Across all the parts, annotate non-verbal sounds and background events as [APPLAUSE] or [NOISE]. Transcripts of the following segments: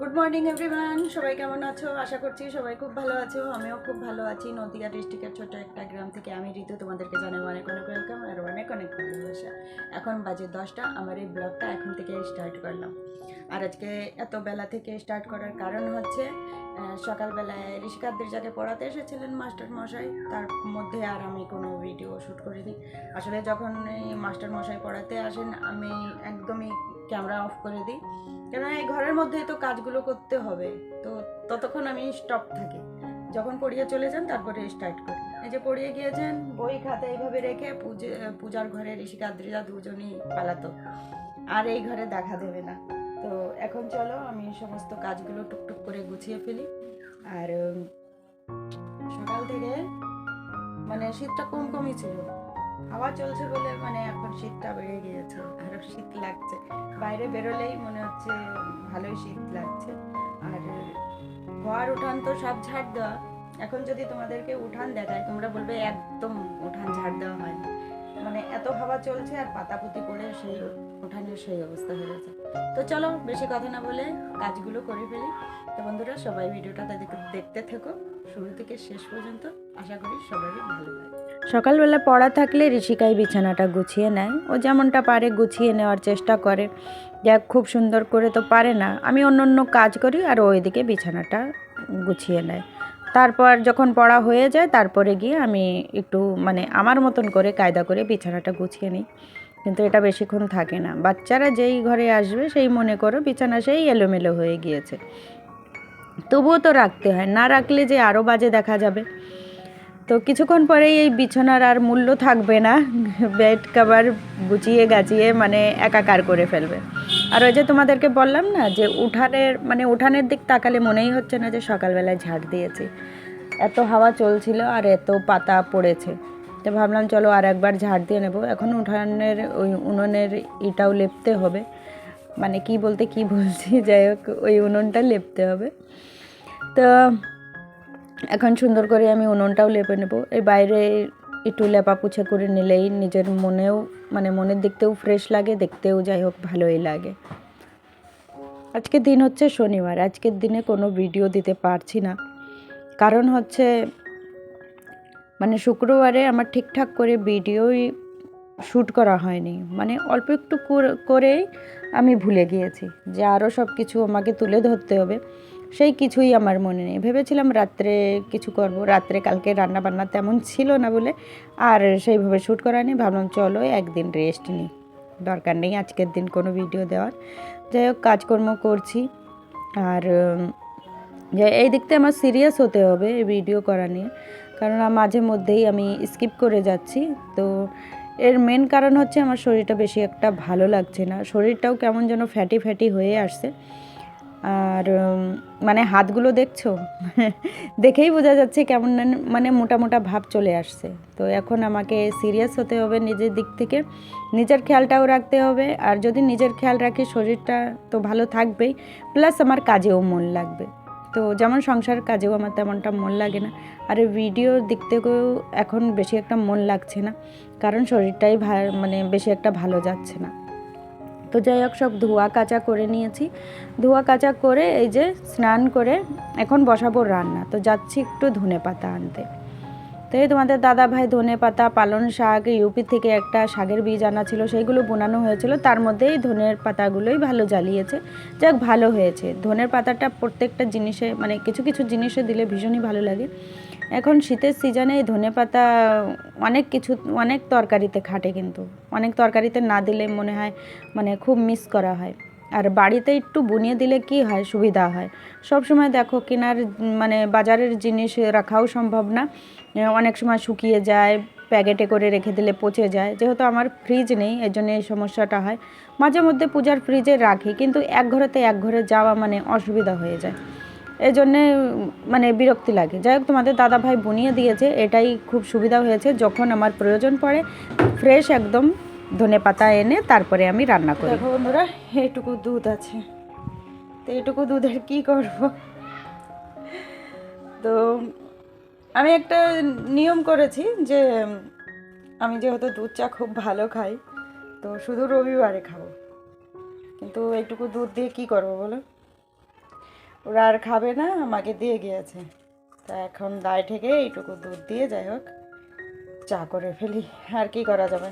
Good morning everyone সবাই কেমন আছো? আশা করছি সবাই খুব ভালো আছো। আমিও খুব ভালো আছি। নদিয়া ডিস্ট্রিক্টের ছোট একটা গ্রাম থেকে আমি ঋতু তোমাদেরকে জানাই অনেক অনেক ওয়েলকাম আর অনেক অনেক ভালোবাসা। এখন বাজে দশটা। আমার এই ব্লগটা এখন থেকে স্টার্ট করলাম। আর আজকে এত বেলা থেকে স্টার্ট করার কারণ হচ্ছে সকালবেলায় ঋষিকাদের যাকে পড়াতে এসেছিলেন মাস্টার মশাই। তার মধ্যে আর আমি কোনো ভিডিও শ্যুট করিনি। আসলে যখন মাস্টার মশাই পড়াতে আসেন, আমি একদমই ক্যামেরা অফ করে দিই। কেননা এই ঘরের মধ্যেই তো কাজগুলো করতে হবে। তো ততক্ষণ আমি স্টপ থাকি। যখন পড়িয়ে চলে যান, তারপরে স্টার্ট করি। এই যে পড়িয়ে গিয়েছেন, বই খাতা এইভাবে রেখে পুজো, পূজার ঘরে ঋষিকাদ্রিরা দুজনই পালাতো। আর এই ঘরে দেখা দেবে না। তো এখন চলো, আমি সমস্ত কাজগুলো টুকটুক করে গুছিয়ে ফেলি। আর সকাল থেকে মানে শীতটা কম কমই ছিল। হাওয়া চলছে বলে মানে এখন শীতটা বেড়ে গিয়েছে, আরও শীত লাগছে। বাইরে বেরোলেই মনে হচ্ছে ভালোই শীত লাগছে। আর ঘর উঠান তো সব ঝাড় দেওয়া। এখন যদি তোমাদেরকে উঠান দেখায় তোমরা বলবে একদম উঠান ঝাড় দেওয়া হয়নি। মানে এত হাওয়া চলছে আর পাতাপুতি পড়ে সেই উঠানের সেই অবস্থা হয়ে গেছে। তো চলো বেশি কথা না বলে কাজগুলো করে ফেলি। তো বন্ধুরা, সবাই ভিডিওটা দেখতে- দেখতে থেকো। শুরু থেকে শেষ পর্যন্ত আশা করি সবারই ভালো লাগে সকালবেলা পড়া থাকলে ঋষিকাই বিছানাটা গুছিয়ে নেয়। ও যেমনটা পারে গুছিয়ে নেওয়ার চেষ্টা করে। যাক খুব সুন্দর করে তো পারে না। আমি অন্য অন্য কাজ করি আর ওইদিকে বিছানাটা গুছিয়ে নেয়। তারপর যখন পড়া হয়ে যায়, তারপরে গিয়ে আমি একটু মানে আমার মতন করে কায়দা করে বিছানাটা গুছিয়ে নিই। কিন্তু এটা বেশিক্ষণ থাকে না। বাচ্চারা যেই ঘরে আসবে, সেই মনে করো বিছানা সেই এলোমেলো হয়ে গিয়েছে। তবুও তো রাখতে হয়। না রাখলে যে আরও বাজে দেখা যাবে। তো কিছুক্ষণ পরেই এই বিছানার আর মূল্য থাকবে না। বেড কভার গুছিয়ে গাছিয়ে মানে একাকার করে ফেলবে। আর ওই যে তোমাদেরকে বললাম না যে উঠানের মানে উঠানের দিক তাকালে মনেই হচ্ছে না যে সকালবেলায় ঝাড় দিয়েছি। এত হাওয়া চলছিল আর এত পাতা পড়েছে। তো ভাবলাম চলো আর একবার ঝাড় দিয়ে নেব। এখন উঠানের ওই উনুনের ইটাও লেপতে হবে। মানে কি বলতে কি বলছি? যাই হোক, ওই উনুনটা লেপতে হবে। তো এখন সুন্দর করে আমি উনুনটাও লেপে নেব। এই বাইরে একটু লেপা পুছে করে নিলেই নিজের মনেও মানে মনের দেখতেও ফ্রেশ লাগে, দেখতেও যাই হোক ভালোই লাগে। আজকের দিন হচ্ছে শনিবার, আজকের দিনে কোনো ভিডিও দিতে পারছি না। কারণ হচ্ছে মানে শুক্রবারে আমার ঠিকঠাক করে ভিডিওই শ্যুট করা হয়নি। মানে অল্প একটু করে- করেই আমি ভুলে গিয়েছি যে আরও সব কিছু আমাকে তুলে ধরতে হবে। সেই কিছুই আমার মনে নেই। ভেবেছিলাম রাত্রে কিছু করব। রাত্রে কালকে রান্না বান্না তেমন ছিল না বলে আর সেইভাবে শ্যুট করা নেই ভাবলাম চলো একদিন রেস্ট নিই দরকার নেই আজকের দিন কোনো ভিডিও দেওয়ার। যাই হোক, কাজকর্ম করছি। আর এই দিকতে আমার সিরিয়াস হতে হবে ভিডিও করা নিয়ে। কারণ মাঝে মধ্যেই আমি স্কিপ করে যাচ্ছি। তো এর মেন কারণ হচ্ছে আমার শরীরটা বেশি একটা ভালো লাগছে না। শরীরটাও কেমন যেন ফ্যাটি ফ্যাটি হয়ে আসছে। আর মানে হাতগুলো দেখছ? [LAUGHS] দেখেই বোঝা যাচ্ছে কেমন মানে মোটা মোটা ভাব চলে আসছে। তো এখন আমাকে সিরিয়াস হতে হবে নিজের দিক থেকে। নিজের খেয়ালটাও রাখতে হবে। আর যদি নিজের খেয়াল রাখি, শরীরটা তো ভালো থাকবেই। প্লাস আমার কাজেও মন লাগবে। তো যেমন সংসার কাজেও আমার তেমনটা মন লাগে না। আর এই ভিডিওর দিক থেকেও এখন বেশি একটা মন লাগছে না। কারণ শরীরটাই ভা- মানে বেশি একটা ভালো যাচ্ছে না। তো যাই হোক, সব ধোয়া কাচা করে নিয়েছি। ধোয়া কাচা করে এই যে স্নান করে এখন বসাবো রান্না। তো যাচ্ছি একটু ধনে পাতা আনতে। তো এই তোমাদের দাদা ভাই ধনে পাতা পালন শাক, ইউপি থেকে একটা শাকের বীজ আনা ছিল, সেইগুলো বোনানো হয়েছিল। তার মধ্যেই ধনের পাতাগুলোই ভালো জ্বালিয়েছে। যাক, ভালো হয়েছে। ধনের পাতাটা প্রত্যেকটা জিনিসে মানে কিছু কিছু জিনিসে দিলে ভীষণই ভালো লাগে। এখন শীতের সিজনে এই ধনে পাতা অনেক কিছু, অনেক তরকারিতে খাটে কিন্তু। অনেক তরকারিতে না দিলে মনে হয় মানে খুব মিস করা হয়। আর বাড়িতে একটু বুনিয়ে দিলে কি হয়, সুবিধা হয়। সব সময় দেখো কেনার মানে বাজারের জিনিস রাখাও সম্ভব না। অনেক সময় শুকিয়ে যায়, প্যাকেটে করে রেখে দিলে পচে যায়। যেহেতু আমার ফ্রিজ নেই এই জন্য এই সমস্যাটা হয়। মাঝে মধ্যে পূজার ফ্রিজে রাখি, কিন্তু এক ঘরেতে এক ঘরে যাওয়া মানে অসুবিধা হয়ে যায়। এই জন্যে মানে বিরক্তি লাগে। যাই হোক, তোমাদের দাদা ভাই বুনিয়ে দিয়েছে, এটাই খুব সুবিধা হয়েছে। যখন আমার প্রয়োজন পড়ে ফ্রেশ একদম ধনে পাতা এনে তারপরে আমি রান্না করি। দেখো বন্ধুরা এইটুকু দুধ আছে। তো এইটুকু দুধের কি করব? তো আমি একটা নিয়ম করেছি যে, আমি যেহেতু দুধ চা খুব ভালো খাই, তো শুধু রবিবারে খাব। কিন্তু এইটুকু দুধ দিয়ে কি করব বলো? ওরা আর খাবে না, আমাকে দিয়ে গিয়েছে। তা এখন দায় থেকে এইটুকু দুধ দিয়ে যাই হোক, চা করে ফেলি, আর কি করা যাবে?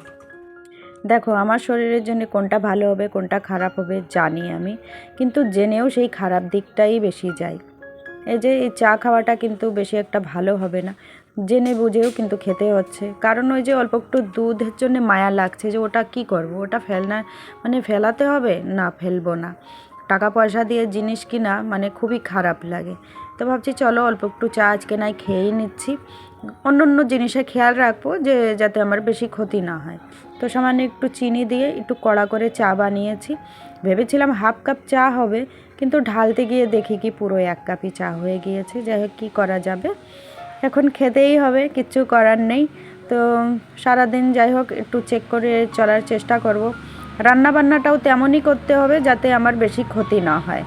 দেখো, আমার শরীরের জন্য কোনটা ভালো হবে, কোনটা খারাপ হবে জানি আমি, কিন্তু জেনেও সেই খারাপ দিকটাই বেশি যায়। এই যে এই চা খাওয়াটা কিন্তু বেশি একটা ভালো হবে না, জেনে বুঝেও কিন্তু খেতে হচ্ছে। কারণ ওই যে অল্প একটু দুধের জন্য মায়া লাগছে যে ওটা কি করব? ওটা ফেলনা মানে ফেলাতে হবে? না, ফেলব না। টাকা পয়সা দিয়ে জিনিস কিনা মানে খুবই খারাপ লাগে। তো ভাবছি চলো অল্প একটু চা আজকে নাই খেয়েই নিচ্ছি। অন্য অন্য জিনিসে খেয়াল রাখব যে যাতে আমার বেশি ক্ষতি না হয়। তো সামান্য একটু চিনি দিয়ে একটু কড়া করে চা বানিয়েছি। ভেবেছিলাম হাফ কাপ চা হবে, কিন্তু ঢালতে গিয়ে দেখি কি পুরো এক কাপই চা হয়ে গিয়েছে। যাই হোক, কী করা যাবে? এখন খেতেই হবে, কিচ্ছু করার নেই। তো সারাদিন যাই হোক, একটু চেক করে চলার চেষ্টা করব। রান্না বান্নাটাও তেমনই করতে হবে যাতে আমার বেশি ক্ষতি না হয়।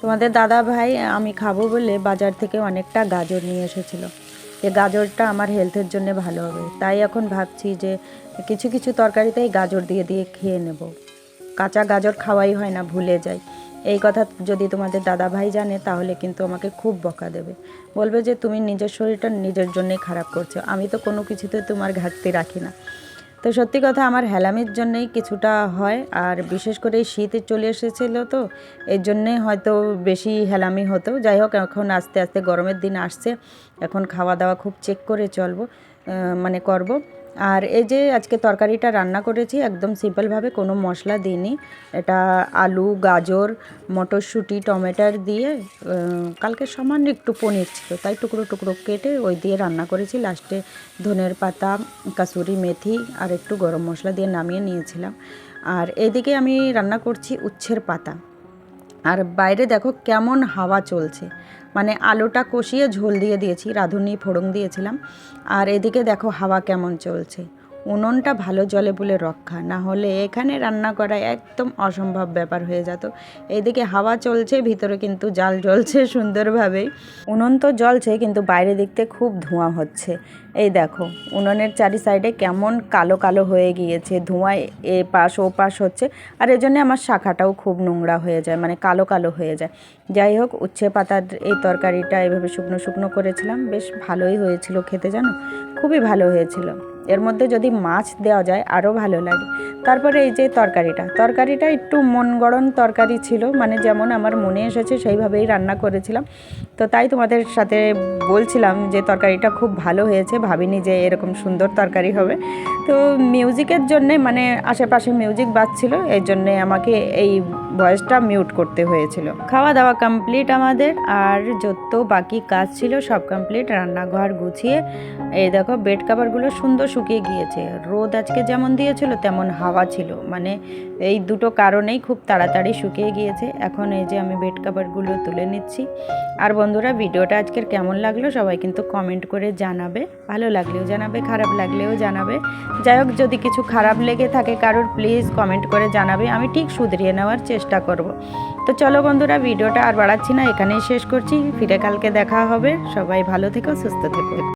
তোমাদের দাদা ভাই, আমি খাব বলে বাজার থেকে অনেকটা গাজর নিয়ে এসেছিল। যে গাজরটা আমার হেলথের জন্য ভালো হবে। তাই এখন ভাবছি যে কিছু কিছু তরকারিতেই গাজর দিয়ে দিয়ে খেয়ে নেব। কাঁচা গাজর খাওয়াই হয় না, ভুলে যাই। এই কথা যদি তোমাদের দাদা ভাই জানে, তাহলে কিন্তু আমাকে খুব বকা দেবে। বলবে যে, তুমি নিজের শরীরটা নিজের জন্যই খারাপ করছ। আমি তো কোনো কিছুতে তোমার ঘাটতি রাখি না। তো সত্যি কথা, আমার হেলামির জন্যেই কিছুটা হয়, আর বিশেষ করে এই শীতে চলে এসেছিল তো, এর জন্যে হয়তো বেশি হেলামি হতো। যাই হোক, এখন আস্তে আস্তে গরমের দিন আসছে, এখন খাওয়া দাওয়া খুব চেক করে চলবো মানে করব। আর এই যে আজকে তরকারিটা রান্না করেছি, একদম সিম্পলভাবে কোনো মশলা দিইনি। এটা আলু, গাজর, মটরশুঁটি টমেটোর দিয়ে কালকে সামান্য একটু পনির ছিল, তাই টুকরো টুকরো কেটে ওই দিয়ে রান্না করেছি। লাস্টে ধনের পাতা, কাসুরি মেথি আর একটু গরম মশলা দিয়ে নামিয়ে নিয়েছিলাম। আর এদিকে আমি রান্না করছি উচ্ছের পাতা। আর বাইরে দেখো কেমন হাওয়া চলছে। মানে আলোটা কষিয়ে ঝোল দিয়ে দিয়েছি, রাঁধুনি ফোড়ন দিয়েছিলাম। আর এদিকে দেখো হাওয়া কেমন চলছে। উনুনটা ভালো জলে বলে রক্ষা, না হলে এখানে রান্না করা একদম অসম্ভব ব্যাপার হয়ে যেত। এইদিকে হাওয়া চলছে, ভিতরে কিন্তু জাল জ্বলছে সুন্দরভাবেই। উনুন তো জ্বলছে, কিন্তু বাইরে দেখতে খুব ধোঁয়া হচ্ছে। এই দেখো, উনুনের চারি সাইডে কেমন কালো কালো হয়ে গিয়েছে, ধোঁয়ায় এ পাশ ও পাশ হচ্ছে। আর এজন্য আমার শাখাটাও খুব নোংরা হয়ে যায় মানে কালো কালো হয়ে যায়। যাই হোক, উচ্ছে পাতার এই তরকারিটা এভাবে শুকনো শুকনো করেছিলাম, বেশ ভালোই হয়েছিল খেতে জানো? খুবই ভালো হয়েছিল। এর মধ্যে যদি মাছ দেওয়া যায় আরও ভালো লাগে। তারপরে এই যে তরকারিটা তরকারিটা একটু মন গড়ন তরকারি ছিল মানে যেমন আমার মনে এসেছে সেইভাবেই রান্না করেছিলাম। তো তাই তোমাদের সাথে বলছিলাম যে তরকারিটা খুব ভালো হয়েছে, ভাবিনি যে এরকম সুন্দর তরকারি হবে। তো মিউজিকের জন্যে মানে আশেপাশে মিউজিক বাজছিল এই জন্যে আমাকে এই ভয়েসটা মিউট করতে হয়েছিল। খাওয়া দাওয়া কমপ্লিট আমাদের, আর যত বাকি কাজ ছিল সব কমপ্লিট রান্নাঘর গুছিয়ে, এই দেখো বেড কাভারগুলো সুন্দর শুকিয়ে গিয়েছে। রোদ আজকে যেমন দিয়েছিল, তেমন হাওয়া ছিল। মানে এই দুটো কারণেই খুব তাড়াতাড়ি শুকিয়ে গিয়েছে। এখন এই যে আমি বেড কাভারগুলো তুলে নিচ্ছি। আর বন্ধুরা, ভিডিওটা আজকের কেমন লাগল সবাই কিন্তু কমেন্ট করে জানাবে। ভালো লাগলেও জানাবে, খারাপ লাগলেও জানাবে। যাই হোক, যদি কিছু খারাপ লেগে থাকে কারোর প্লিজ কমেন্ট করে জানাবে। আমি ঠিক শুধরিয়ে নেওয়ার চেষ্টা করব। তো চলো বন্ধুরা, ভিডিওটা আর বাড়াচ্ছি না, এখানেই শেষ করছি। ফিরে কালকে দেখা হবে। সবাই ভালো থেকো, সুস্থ থেকো।